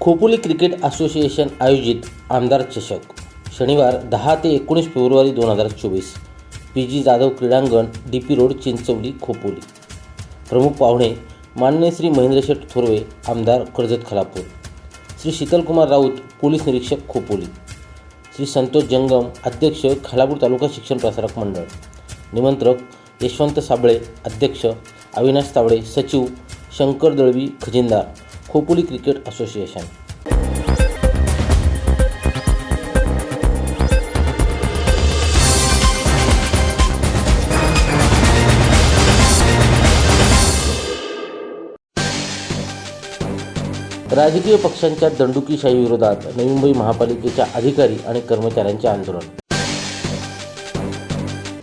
Khopoli cricket association आयोजित आमदार चषक शनिवार दहा ते एकोणीस फेब्रुवारी दोन हजार चोवीस. पी जी जाधव क्रीडांगण D P road Chinchavali Khopoli. प्रमुख पाहुणे माननीय श्री महेंद्रशेठ थोरवे आमदार कर्जत खलापूर. श्री शीतलकुमार राऊत पोलीस निरीक्षक खोपोली. श्री संतोष जंगम अध्यक्ष खालापूर तालुका शिक्षण प्रसारक मंडळ. निमंत्रक यशवंत साबळे अध्यक्ष अविनाश तावडे सचिव Shankar Dalvi खजिनदार. Khopoli cricket association. राजकीय पक्षांच्या दंडुकीशाही विरोधात नवी मुंबई महापालिकेच्या अधिकारी आणि कर्मचाऱ्यांचे आंदोलन.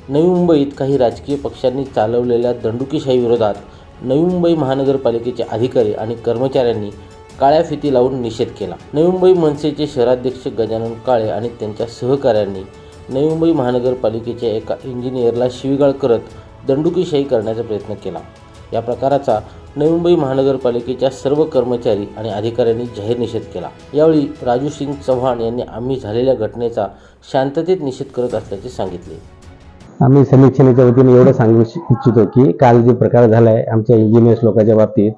नवी मुंबईत काही राजकीय पक्षांनी चालवलेल्या दंडुकीशाही विरोधात नवी मुंबई महानगरपालिकेचे अधिकारी आणि कर्मचाऱ्यांनी काळ्या फिती लावून निषेध केला. नवी मुंबई मनसेचे शहराध्यक्ष गजानन काळे आणि त्यांच्या सहकाऱ्यांनी नवी मुंबई महानगरपालिकेच्या एका इंजिनियरला शिवीगाळ करत दंडुकीशाही करण्याचा प्रयत्न केला. या प्रकाराचा नवी मुंबई महानगरपालिकेच्या सर्व कर्मचारी आणि अधिकाऱ्यांनी जाहीर निषेध केला. यावेळी राजू सिंग चव्हाण यांनी आम्ही झालेल्या घटनेचा शांततेत निषेध करत असल्याचे सांगितले. आम्ही समीक्षेच्या वतीने एवढं सांगू इच्छ- इच्छितो की काल जे प्रकार झाला आहे आमच्या इंजिनियर्स लोकांच्या बाबतीत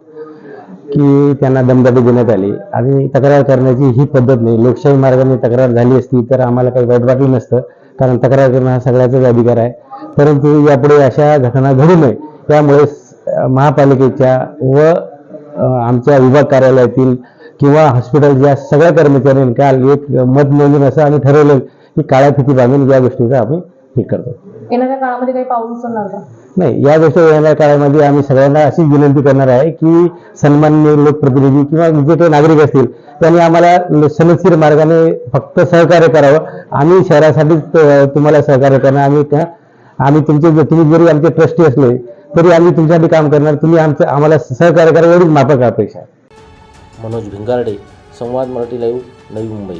की त्यांना दमदाटी देण्यात आली. आणि तक्रार करण्याची ही पद्धत नाही. लोकशाही मार्गाने तक्रार झाली असती तर आम्हाला काही वाईट वाटलं नसतं कारण तक्रार करणं हा सगळ्याचाच अधिकार आहे. परंतु यापुढे अशा घटना घडू नये त्यामुळे महापालिकेच्या व आमच्या विभाग कार्यालयातील किंवा हॉस्पिटलच्या सगळ्या कर्मचाऱ्यांनी काल एक मत नोंदून असं आम्ही ठरवलं की काळ्या फिती बांधून या गोष्टीचा आम्ही हे करतो. येणाऱ्या काळामध्ये काही पाऊल उचलणार का? नाही या गोष्टी येणाऱ्या काळामध्ये आम्ही सगळ्यांना अशी विनंती करणार आहे की सन्माननीय लोकप्रतिनिधी किंवा जे काही नागरिक असतील त्यांनी आम्हाला सनदशीर मार्गाने फक्त सहकार्य करावं. आम्ही शहरासाठी तुम्हाला सहकार्य करणार. आम्ही त्या आम्ही तुमचे तुम्ही जरी आमचे ट्रस्टी असले तरी आम्ही तुमच्यासाठी काम करणार. तुम्ही आमचं आम्हाला सहकार्य करा एवढीच माफक अपेक्षा मनोज भिंगारडे संवाद मराठी लाईव्ह नवी मुंबई.